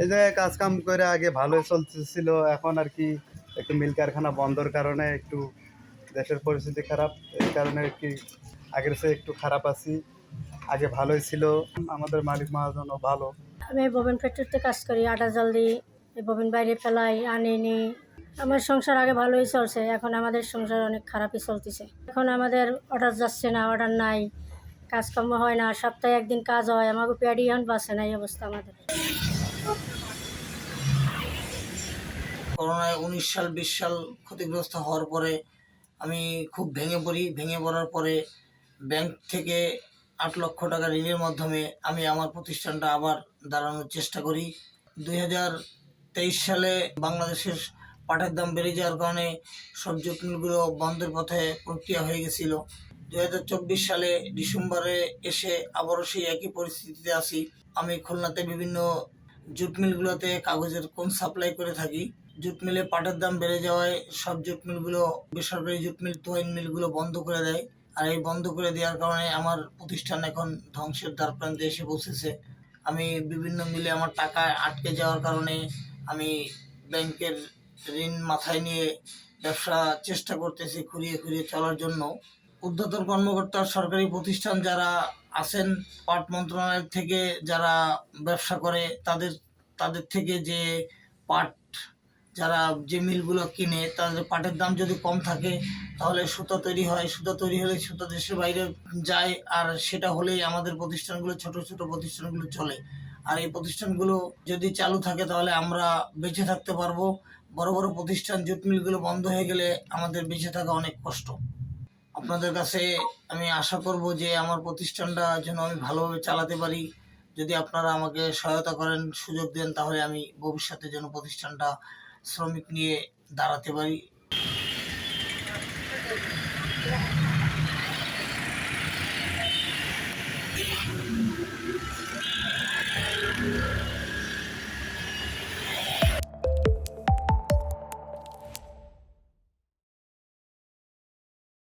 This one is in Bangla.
এই জায়গায় কাজ কাম করে আগে ভালোই চলতেছিল, এখন আর কি একটু মিল কারখানা বন্ধর কারণে একটু দেশের পরিস্থিতি খারাপ, এই কারণে আর কি আগের চেয়ে একটু খারাপ আছি। আগে ভালোই ছিল, আমাদের মালিক মহাজনও ভালো। আমি ববিন ফ্যাক্টরিতে কাজ করি, আটা জাল দিই ববিন বাইরে ফেলাই আনি নি আমার সংসার আগে ভালোই চলছে, এখন আমাদের সংসার অনেক খারাপই চলতেছে। এখন আমাদের অর্ডার যাচ্ছে না, অর্ডার নাই। কাজকর্ম হয় না, সপ্তাহে একদিন কাজ হয়। আমাকে পেয়ারি এখন বাসে না এই অবস্থা আমাদের। করোনায় উনিশ সাল, বিশ সাল ক্ষতিগ্রস্ত হওয়ার পরে আমি খুব ভেঙে পড়ি। ভেঙে পড়ার পরে ব্যাংক থেকে আট লক্ষ টাকা ঋণের মাধ্যমে আমি আমার প্রতিষ্ঠানটা আবার দাঁড়ানোর চেষ্টা করি। দুই হাজার তেইশ সালে বাংলাদেশের পাটের দাম বেড়ে যাওয়ার কারণে সব জটিলগুলো বন্ধের পথে প্রক্রিয়া হয়ে গেছিল। দুই হাজার চব্বিশ সালে ডিসেম্বরে এসে আবারও সেই একই পরিস্থিতিতে আসি আমি খুলনাতে বিভিন্ন জুট মিলগুলোতে কাগজের কোন সাপ্লাই করে থাকি। জুট মিলে পাটের দাম বেড়ে যাওয়ায় সব জুট মিলগুলো, বেসরকারি জুট মিল তোয়াইন মিলগুলো বন্ধ করে দেয়। আর এই বন্ধ করে দেওয়ার কারণে আমার প্রতিষ্ঠান এখন ধ্বংসের দ্বার প্রান্তে এসে বসেছে আমি বিভিন্ন মিলে আমার টাকা আটকে যাওয়ার কারণে আমি ব্যাংকের ঋণ মাথায় নিয়ে ব্যবসা চেষ্টা করতেছি খুঁড়িয়ে খুঁড়িয়ে চলার জন্য। উদ্যোতন কর্মকর্তা, সরকারি প্রতিষ্ঠান যারা আছেন, পাট মন্ত্রণালয় থেকে যারা ব্যবসা করে, তাদের তাদের থেকে যে পাট, যারা যে মিলগুলো কিনে, তাদের পাটের দাম যদি কম থাকে, তাহলে সুতো তৈরি হয়। সুতো তৈরি হলে সুতো দেশের বাইরে যায়, আর সেটা হলেই আমাদের প্রতিষ্ঠানগুলো, ছোট ছোট প্রতিষ্ঠানগুলো চলে। আর এই প্রতিষ্ঠানগুলো যদি চালু থাকে, তাহলে আমরা বেঁচে থাকতে পারব। বড় বড় প্রতিষ্ঠান, জুট মিলগুলো বন্ধ হয়ে গেলে আমাদের বেঁচে থাকা অনেক কষ্ট। আপনাদের কাছে আমি আশা করব যে আমার প্রতিষ্ঠানটা যেন আমি ভালোভাবে চালাতে পারি। যদি আপনারা আমাকে সহায়তা করেন, সুযোগ দেন, তাহলে আমি ভবিষ্যতে যেন প্রতিষ্ঠানটা শ্রমিক নিয়ে দাঁড়াতে পারি।